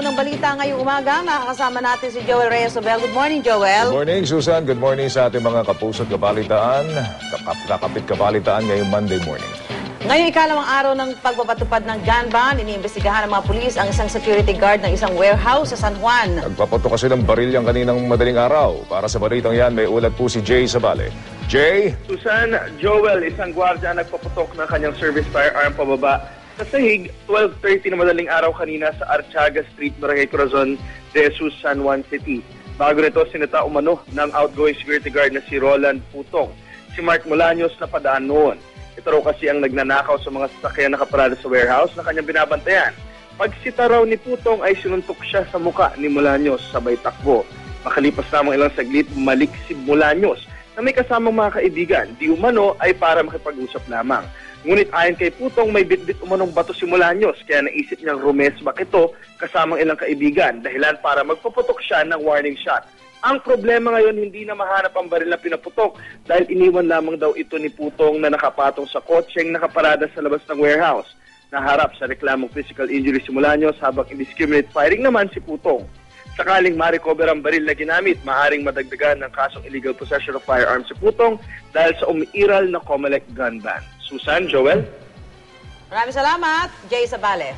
unang balita ngayong umaga. Makakasama natin si Joel Reyes Obel. Good morning, Joel. Good morning, Susan. Good morning sa ating mga kapuso't kabalitaan. Kakap kakapit kabalitaan ngayong Monday morning. Ngayon ikalawang araw ng pagpapatupad ng gun ban, iniimbestigahan ng mga pulis ang isang security guard ng isang warehouse sa San Juan. Nagpapato kasi ng baril yung kaninang madaling araw. Para sa balitang yan, may ulat po si Jay Sabale. Jay? Susan Joel, isang gwardya nagpaputok ng kanyang service firearm pababa sa sahig 12.30 na madaling araw kanina sa Archaga Street, Barangay Corazon, De Jesus, San Juan City. Bago nito, sinita umano ng outgoing security guard na si Roland Putong. Si Mark Molaños na padaan noon. Ito raw kasi ang nagnanakaw sa mga sasakyan nakaparada sa warehouse na kanyang binabantayan. Pagsita raw ni Putong ay sinuntok siya sa muka ni Molaños sabay takbo. Makalipas lamang ilang saglit, bumalik si Molaños na may kasamang mga kaibigan. Di umano ay para makipag-usap lamang. Ngunit ayon kay Putong, may bitbit umanong bato si Molaños kaya naisip niyang rumesbak ito kasamang ilang kaibigan dahilan para magpaputok siya ng warning shot. Ang problema ngayon, hindi na mahanap ang baril na pinaputok dahil iniwan lamang daw ito ni Putong na nakapatong sa kotseng nakaparada sa labas ng warehouse. Naharap sa reklamong physical injury si Molaños habang indiscriminate firing naman si Putong. Sakaling ma-recover ang baril na ginamit, maaring madagdagan ng kasong illegal possession of firearms si Putong dahil sa umiiral na COMELEC gun ban. Susan, Joel? Maraming salamat, Jay Sabale.